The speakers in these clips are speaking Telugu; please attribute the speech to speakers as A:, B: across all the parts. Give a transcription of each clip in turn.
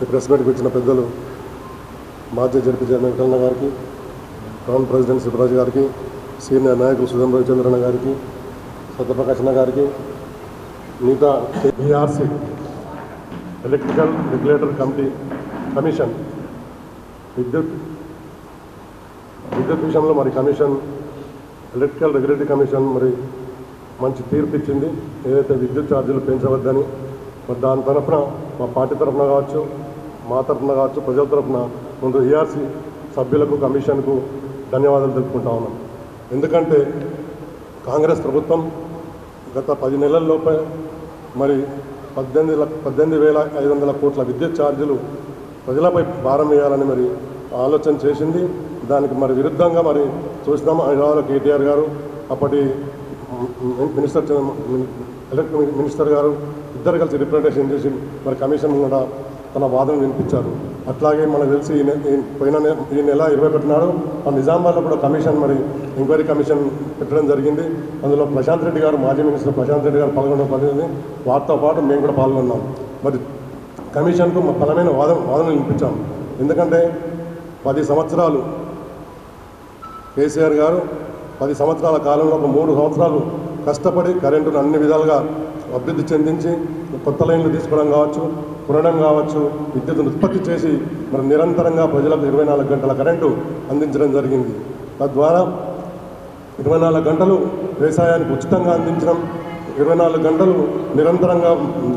A: ఈ ప్రెస్ మీట్కి వచ్చిన పెద్దలు మాజీ జడ్పీ చైర్మన్ గారికి టౌన్ ప్రెసిడెంట్ శివరాజు గారికి సీనియర్ నాయకులు సుధన్ రవిచంద్రన్న గారికి సత్యప్రకాశన గారికి మిగతా BRC electrical regulator committee commission విద్యుత్ విద్యుత్ విషయంలో మరి కమిషన్ ఎలక్ట్రికల్ రెగ్యులేటరీ కమిషన్ మరి మంచి తీర్పు ఇచ్చింది. ఏదైతే విద్యుత్ ఛార్జీలు పెంచవద్దని మరి దాని తరఫున మా పార్టీ తరఫున కావచ్చు మా తరఫున కావచ్చు ప్రజల తరఫున ముందు ఈఆర్సీ సభ్యులకు కమిషన్కు ధన్యవాదాలు తెలుపుకుంటా ఉన్నాం. ఎందుకంటే కాంగ్రెస్ ప్రభుత్వం గత పది నెలల్లోపే మరి పద్దెనిమిది పద్దెనిమిది వేల ఐదు వందల కోట్ల విద్యుత్ ఛార్జీలు ప్రజలపై భారం వేయాలని మరి ఆలోచన చేసింది. దానికి మరి విరుద్ధంగా మరి చూసినాం హైదరాబాద్లో కేటీఆర్ గారు అప్పటి మినిస్టర్ ఎలక్ట్రిక్ మినిస్టర్ గారు ఇద్దరు కలిసి రిప్రజెంటేషన్ చేసి మరి కమిషన్ కూడా తన వాదన వినిపించారు. అట్లాగే మనకు తెలిసి ఈ పోయిన ఈ నెల ఇరవై ఒకటి నాడు మన నిజామాబాద్లో కూడా కమిషన్ మరి ఎంక్వైరీ కమిషన్ పెట్టడం జరిగింది. అందులో ప్రశాంత్ రెడ్డి గారు మాజీ మినిస్టర్ ప్రశాంత్ రెడ్డి గారు పాల్గొనడం జరిగింది. వారితో పాటు మేము కూడా పాల్గొన్నాం. మరి కమిషన్కు మా బలమైన వాదన వాదనలు వినిపించాం. ఎందుకంటే పది సంవత్సరాలు కేసీఆర్ గారు పది సంవత్సరాల కాలంలో ఒక మూడు సంవత్సరాలు కష్టపడి కరెంటును అన్ని విధాలుగా అభివృద్ధి చెందించి కొత్త లైన్లు తీసుకోవడం కావచ్చు కొనడం కావచ్చు విద్యుత్తును ఉత్పత్తి చేసి మరి నిరంతరంగా ప్రజలకు ఇరవై నాలుగు గంటల కరెంటు అందించడం జరిగింది. తద్వారా ఇరవై నాలుగు గంటలు వ్యవసాయానికి ఉచితంగా అందించడం ఇరవై నాలుగు గంటలు నిరంతరంగా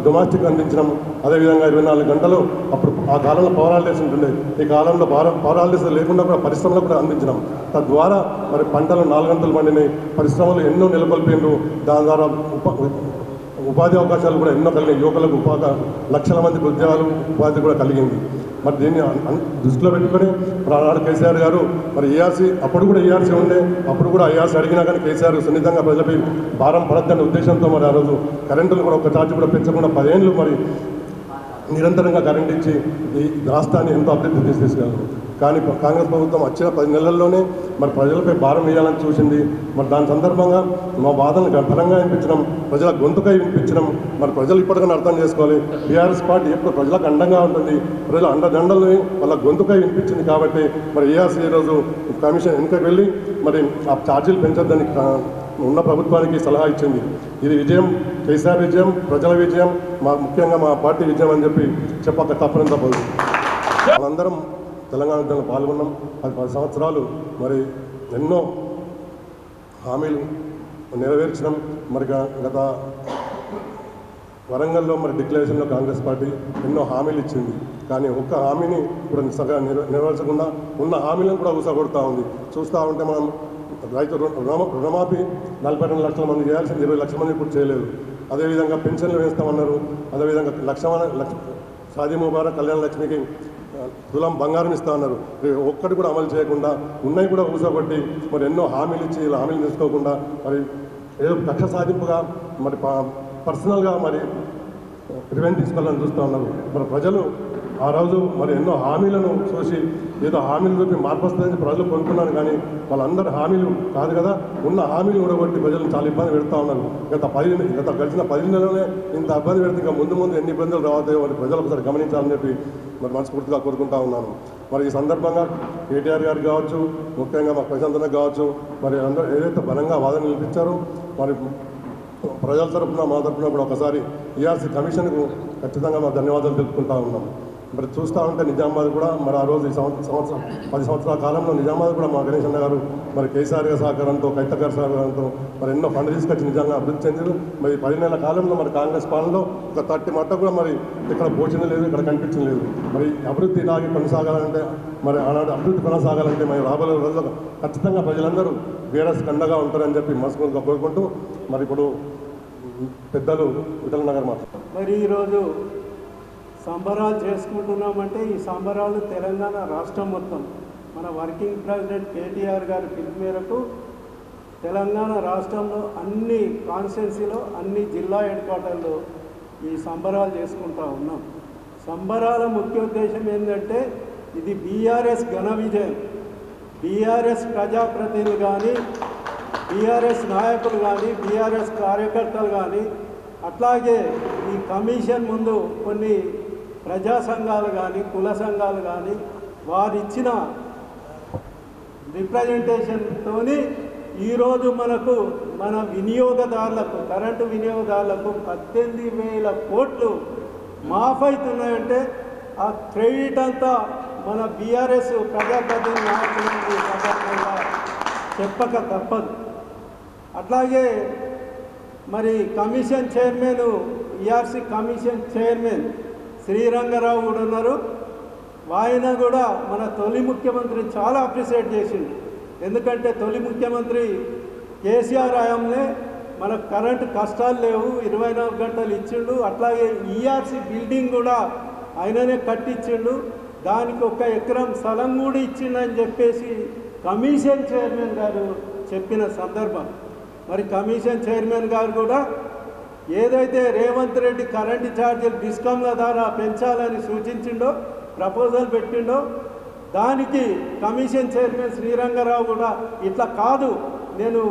A: డొమాస్టిక్ అందించడం అదేవిధంగా ఇరవై నాలుగు గంటలు అప్పుడు ఆ కాలంలో పవర్ హాలిడేస్ ఉంటుండే. ఈ కాలంలో పవర్ పవర్ హాలిడేస్ లేకుండా కూడా పరిశ్రమలకు కూడా అందించడం. తద్వారా మరి పంటలు నాలుగు గంటలు పండినాయి పరిశ్రమలు ఎన్నో నెలకొల్పిండ్రు దాని ద్వారా ఉప ఉపాధి అవకాశాలు కూడా ఎన్నో కలిగినాయి. యువకులకు ఉపాధి లక్షల మందికి ఉద్యోగాలు ఉపాధి కూడా కలిగింది. మరి దీన్ని దృష్టిలో పెట్టుకొని మరి ఆనాడు కేసీఆర్ గారు మరి ఏఆర్సీ అప్పుడు కూడా ఏఆర్సీ ఉండే అప్పుడు కూడా ఏఆర్సీ అడిగినా కానీ కేసీఆర్ సున్నితంగా ప్రజలపై భారం పడద్దనే ఉద్దేశంతో మరి ఆ రోజు కరెంటును కూడా ఒక ఛార్జ్ కూడా పెంచకుండా పదేళ్ళు మరి నిరంతరంగా కరెంట్ ఇచ్చి ఈ రాష్ట్రాన్ని ఎంతో అభివృద్ధి తీసుకెళ్ళారు. కానీ కాంగ్రెస్ ప్రభుత్వం వచ్చిన పది నెలల్లోనే మరి ప్రజలపై భారం వేయాలని చూసింది. మరి దాని సందర్భంగా మా బాధలను బలంగా వినిపించడం ప్రజల గొంతుకై వినిపించడం మరి ప్రజలు ఇప్పటికైనా అర్థం చేసుకోవాలి. బీఆర్ఎస్ పార్టీ ఎప్పుడు ప్రజలకు అండంగా ఉంటుంది. ప్రజల అండదండల్ని వాళ్ళ గొంతుకై వినిపించింది కాబట్టి మరి ఏఆర్సీ ఈరోజు కమిషన్ వెనుకకు వెళ్ళి మరి ఆ ఛార్జీలు పెంచొద్దని ఉన్న ప్రభుత్వానికి సలహా ఇచ్చింది. ఇది విజయం కేసీఆర్ విజయం ప్రజల విజయం మా ముఖ్యంగా మా పార్టీ విజయం అని చెప్పి చెప్పక తప్పనంత పోదు. మనందరం తెలంగాణ ఉద్యమంలో పాల్గొన్నాం. అది పది సంవత్సరాలు మరి ఎన్నో హామీలు నెరవేర్చడం మరి గత వరంగల్లో మరి డిక్లరేషన్లో కాంగ్రెస్ పార్టీ ఎన్నో హామీలు ఇచ్చింది. కానీ ఒక్క హామీని కూడా సగ నెరవేర్చకుండా ఉన్న హామీలను కూడా ఊసగొడుతూ ఉంది. చూస్తూ ఉంటే మనం రైతు రుణ- రుణమాఫీ నలభై రెండు లక్షల మంది చేయాల్సింది ఇరవై లక్షల మంది ఇప్పుడు చేయలేదు. అదేవిధంగా పెన్షన్లు వేస్తామన్నారు. అదేవిధంగా లక్ష లక్ష షాదీ ముబారక్ కళ్యాణ లక్ష్మికి తులం బంగారం ఇస్తా అన్నారు. ఒక్కటి కూడా అమలు చేయకుండా ఉన్నాయి కూడా కూర్చోబట్టి మరి ఎన్నో హామీలు ఇచ్చి ఇలా హామీలు తీసుకోకుండా మరి ఏదో కక్ష సాధింపుగా మరి పర్సనల్గా మరి ప్రివెంట్ తీసుకోవాలని చూస్తూ ఉన్నారు. మరి ప్రజలు ఆ రోజు మరి ఎన్నో హామీలను చూసి ఏదో హామీలు చూపి మార్పు వస్తుందని ప్రజలు కొనుక్కున్నారు కానీ వాళ్ళందరూ హామీలు కాదు కదా. ఉన్న హామీలు కూడా కొట్టి ప్రజలను చాలా ఇబ్బంది పెడతా ఉన్నారు. గత పది గత గడిచిన పది నెలలోనే ఇంత ఇబ్బంది పెడితే ఇంకా ముందు ముందు ఎన్ని ఇబ్బందులు రావతాయో మరి ప్రజలు ఒకసారి గమనించాలని చెప్పి మరి మనస్ఫూర్తిగా కోరుకుంటా ఉన్నాను. మరి ఈ సందర్భంగా కేటీఆర్ గారు కావచ్చు ముఖ్యంగా మా ప్రశాంతన కావచ్చు మరి అందరూ ఏదైతే బలంగా వాదన నిలిపించారో మరి ప్రజల తరఫున మా తరపున కూడా ఒకసారి ఈఆర్సీ కమిషన్కు ఖచ్చితంగా మా ధన్యవాదాలు తెలుపుకుంటా ఉన్నాం. మరి చూస్తూ ఉంటే నిజామాబాద్ కూడా మరి ఆ రోజు ఈ సంవత్సరం సంవత్సరం పది సంవత్సరాల కాలంలో నిజామాబాద్ కూడా మా గణేష్ అన్న గారు మరి కేసీఆర్ గారి సహకారంతో కైత గారి సహకారంతో మరి ఎన్నో ఫండ్ తీసుకొచ్చి నిజంగా అభివృద్ధి చెందారు. మరి పది నెలల కాలంలో మరి కాంగ్రెస్ పాలనలో ఒక థర్టీ మట్ట కూడా మరి ఇక్కడ పోషణ లేదు ఇక్కడ కనిపించడం లేదు. మరి అభివృద్ధి ఇలాగే కొనసాగాలంటే మరి ఆనాడు అభివృద్ధి కొనసాగాలంటే మరి రాబోయే రోజుల్లో ఖచ్చితంగా ప్రజలందరూ వీరస్ కండగా ఉంటారని చెప్పి మనస్ఫూర్తిగా కోరుకుంటూ మరి ఇప్పుడు పెద్దలు విఠల్ నగర్ మాట్లాడారు
B: మరి ఈరోజు సంబరాలు చేసుకుంటున్నామంటే ఈ సంబరాలు తెలంగాణ రాష్ట్రం మొత్తం. మన వర్కింగ్ ప్రెసిడెంట్ కేటీఆర్ గారి పిలుపు మేరకు తెలంగాణ రాష్ట్రంలో అన్ని కాన్స్టిట్యున్సీలో అన్ని జిల్లా హెడ్ క్వార్టర్లో ఈ సంబరాలు చేసుకుంటా ఉన్నాం. సంబరాల ముఖ్య ఉద్దేశం ఏంటంటే ఇది బీఆర్ఎస్ ఘన విజయం. బీఆర్ఎస్ ప్రజాప్రతినిధులు కానీ బీఆర్ఎస్ నాయకులు కానీ బీఆర్ఎస్ కార్యకర్తలు కానీ అట్లాగే ఈ కమిషన్ ముందు కొన్ని ప్రజా సంఘాలు కానీ కుల సంఘాలు కానీ వారిచ్చిన రిప్రజెంటేషన్తోని ఈరోజు మనకు మన వినియోగదారులకు కరెంటు వినియోగదారులకు పద్దెనిమిది వేల కోట్లు మాఫ్ అవుతున్నాయంటే ఆ క్రెడిట్ అంతా మన బీఆర్ఎస్ ప్రజాప్రతినిధి నాయకులకి సందర్భంగా చెప్పక తప్పదు. అట్లాగే మరి commission chairman ERC commission chairman Srirangarao కూడా ఉన్నారు ఆయన కూడా మన తొలి ముఖ్యమంత్రి చాలా అప్రిషియేట్ చేసిండు. ఎందుకంటే తొలి ముఖ్యమంత్రి కేసీఆర్ హయాంలో మనకు కరెంటు కష్టాలు లేవు ఇరవై నాలుగు గంటలు ఇచ్చిండు. అట్లాగే ఈఆర్సీ బిల్డింగ్ కూడా ఆయననే కట్టించిండు. దానికి ఒక ఎకరం స్థలం కూడా ఇచ్చిండని చెప్పేసి కమిషన్ చైర్మన్ గారు చెప్పిన సందర్భం. మరి కమిషన్ చైర్మన్ గారు కూడా ఏదైతే రేవంత్ రెడ్డి కరెంటు ఛార్జీలు డిస్కౌంట్ల ద్వారా పెంచాలని సూచించిండో ప్రపోజల్ పెట్టిండో దానికి కమిషన్ చైర్మన్ శ్రీరంగరావు కూడా ఇట్లా కాదు నేను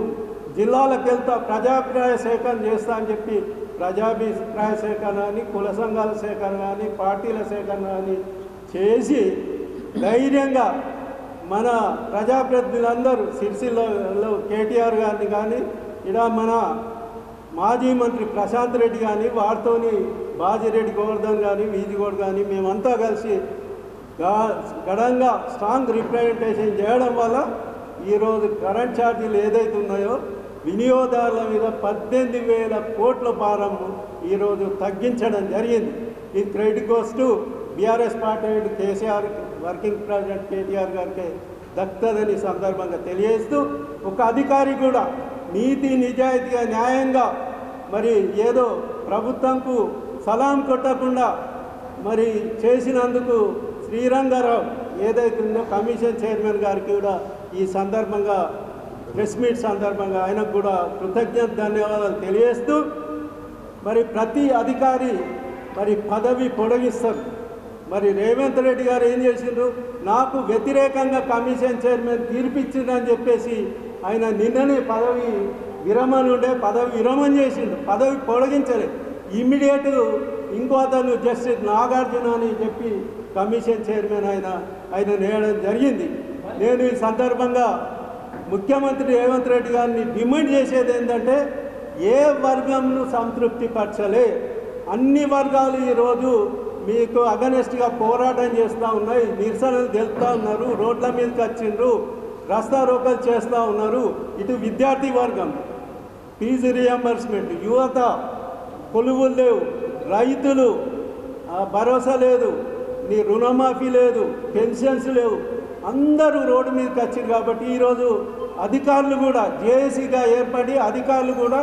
B: జిల్లాలకు వెళ్తా ప్రజాభిప్రాయ సేకరణ చేస్తా అని చెప్పి ప్రజాభిప్రాయ సేకరణ అని కుల సంఘాల సేకరణ కానీ పార్టీల సేకరణ కానీ చేసి ధైర్యంగా మన ప్రజాప్రతినిధులందరూ సిరిసిల్లలో కేటీఆర్ గారిని కానీ ఇలా మన మాజీ మంత్రి ప్రశాంత్ రెడ్డి కానీ వారితోని బాజిరెడ్డి గోవర్ధన్ కానీ వీధిగోడు కానీ మేమంతా కలిసి గా- గడంగా స్ట్రాంగ్ రిప్రజెంటేషన్ చేయడం వల్ల ఈరోజు కరెంట్ ఛార్జీలు ఏదైతే ఉన్నాయో వినియోగదారుల మీద పద్దెనిమిది వేల కోట్ల భారం ఈరోజు తగ్గించడం జరిగింది. ఈ credit goes to BRS party KCR working president KTR గారికి దక్కుతుందని సందర్భంగా తెలియజేస్తూ ఒక అధికారి కూడా నీతి నిజాయితీగా న్యాయంగా మరి ఏదో ప్రభుత్వంకు సలాం కొట్టకుండా మరి చేసినందుకు శ్రీరంగారావు ఏదైతే ఉందో కమిషన్ చైర్మన్ గారికి కూడా ఈ సందర్భంగా ప్రెస్ మీట్ సందర్భంగా ఆయనకు కూడా కృతజ్ఞత ధన్యవాదాలు తెలియజేస్తూ మరి ప్రతి అధికారి మరి పదవి పొడిగిస్తారు మరి రేవంత్ రెడ్డి గారు ఏం చేసిండ్రు? నాకు వ్యతిరేకంగా కమిషన్ చైర్మన్ తీర్పిచ్చిందని చెప్పేసి ఆయన నిన్ననే పదవి విరమణ ఉండే పదవి విరమణ చేసిండు పదవి పొడిగించలే. ఇమ్మీడియట్ ఇంకో అతను జస్టిస్ నాగార్జున అని చెప్పి కమిషన్ చైర్మన్ ఆయన ఆయన నేయడం జరిగింది. నేను ఈ సందర్భంగా ముఖ్యమంత్రి రేవంత్ రెడ్డి గారిని డిమాండ్ చేసేది ఏంటంటే ఏ వర్గంను సంతృప్తి పరచలే. అన్ని వర్గాలు ఈరోజు మీకు అగనెస్ట్గా పోరాటం చేస్తూ ఉన్నాయి నిరసనలు తెలుపుతూ ఉన్నారు రోడ్ల మీదకి వచ్చిండ్రు. రస్తా రోకలు చేస్తూ ఉన్నారు. ఇటు విద్యార్థి వర్గం ఫీజు రియంబర్స్మెంట్ యువత కొలువులు లేవు. రైతులు భరోసా లేదు. నీ రుణమాఫీ లేదు. పెన్షన్స్ లేవు. అందరూ రోడ్డు మీదకి వచ్చారు కాబట్టి ఈరోజు అధికారులు కూడా జేఏసీగా ఏర్పడి అధికారులు కూడా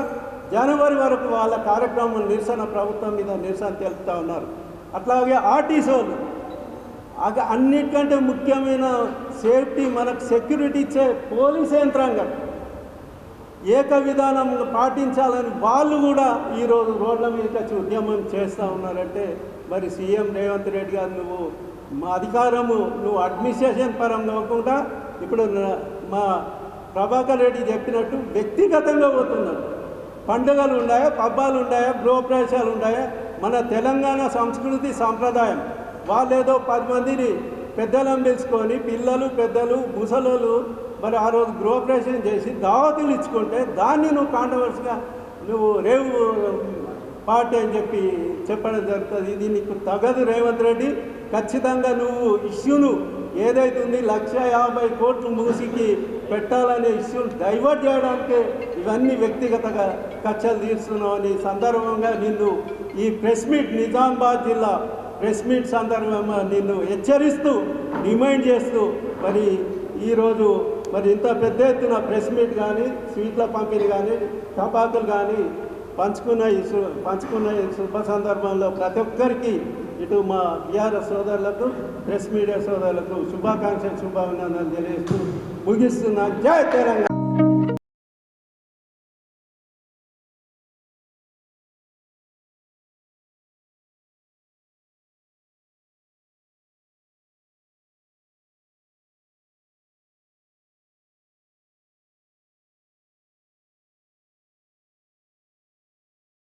B: జనవరి వరకు వాళ్ళ కార్యక్రమం నిరసన ప్రభుత్వం మీద నిరసన తెలుపుతూ ఉన్నారు. అట్లాగే ఆర్టీసీలు అగ అన్నిటికంటే ముఖ్యమైన సేఫ్టీ మనకు సెక్యూరిటీ ఇచ్చే పోలీస్ యంత్రాంగం. ఏక విధానం పాటించాలని వాళ్ళు కూడా ఈరోజు రోడ్ల మీదకి వచ్చి ఉద్యమం చేస్తూ ఉన్నారంటే మరి సీఎం రేవంత్ రెడ్డి గారు నువ్వు మా అధికారము నువ్వు అడ్మినిస్ట్రేషన్ పరంగా కాకుండా ఇప్పుడు మా ప్రభాకర్ రెడ్డి చెప్పినట్టు వ్యక్తిగతంగా పోతున్నాడు పండుగలు ఉన్నాయా పబ్బాలు ఉన్నాయా గృహప్రవేశాలు ఉన్నాయా? మన తెలంగాణ సంస్కృతి సాంప్రదాయం. వాళ్ళు ఏదో పది మందిని పెద్దలను పిలుచుకొని పిల్లలు పెద్దలు ముసలోళ్ళు మరి ఆ రోజు గృహప్రవేశం చేసి దావతులు ఇచ్చుకుంటే దాన్ని నువ్వు కాంట్రవర్సీగా నువ్వు రేవు పార్టీ అని చెప్పి చెప్పడం జరుగుతుంది. ఇది నీకు తగదు రేవంత్ రెడ్డి. ఖచ్చితంగా నువ్వు ఇష్యూను ఏదైతే ఉంది లక్ష యాభై కోట్లు మూసికి పెట్టాలనే ఇష్యూని డైవర్ట్ చేయడానికి ఇవన్నీ వ్యక్తిగతంగా కక్షలు తీస్తున్నావు అని సందర్భంగా నిన్ను ఈ ప్రెస్ మీట్ నిజామాబాద్ జిల్లా ప్రెస్ మీట్ సందర్భంగా నిన్ను హెచ్చరిస్తూ డిమాండ్ చేస్తూ మరి ఈరోజు మరి ఇంత పెద్ద ఎత్తున ప్రెస్ మీట్ కానీ స్వీట్ల పంపిణీ కానీ టపాకులు కానీ పంచుకున్న ఈ పంచుకున్న ఈ శుభ సందర్భంలో ప్రతి ఒక్కరికి ఇటు మా బీఆర్ఎస్ సోదరులకు ప్రెస్ మీడియా సోదరులకు శుభాకాంక్షలు శుభాభినందనలు తెలియజేస్తూ ముగిస్తున్నా. జై తెలంగాణ!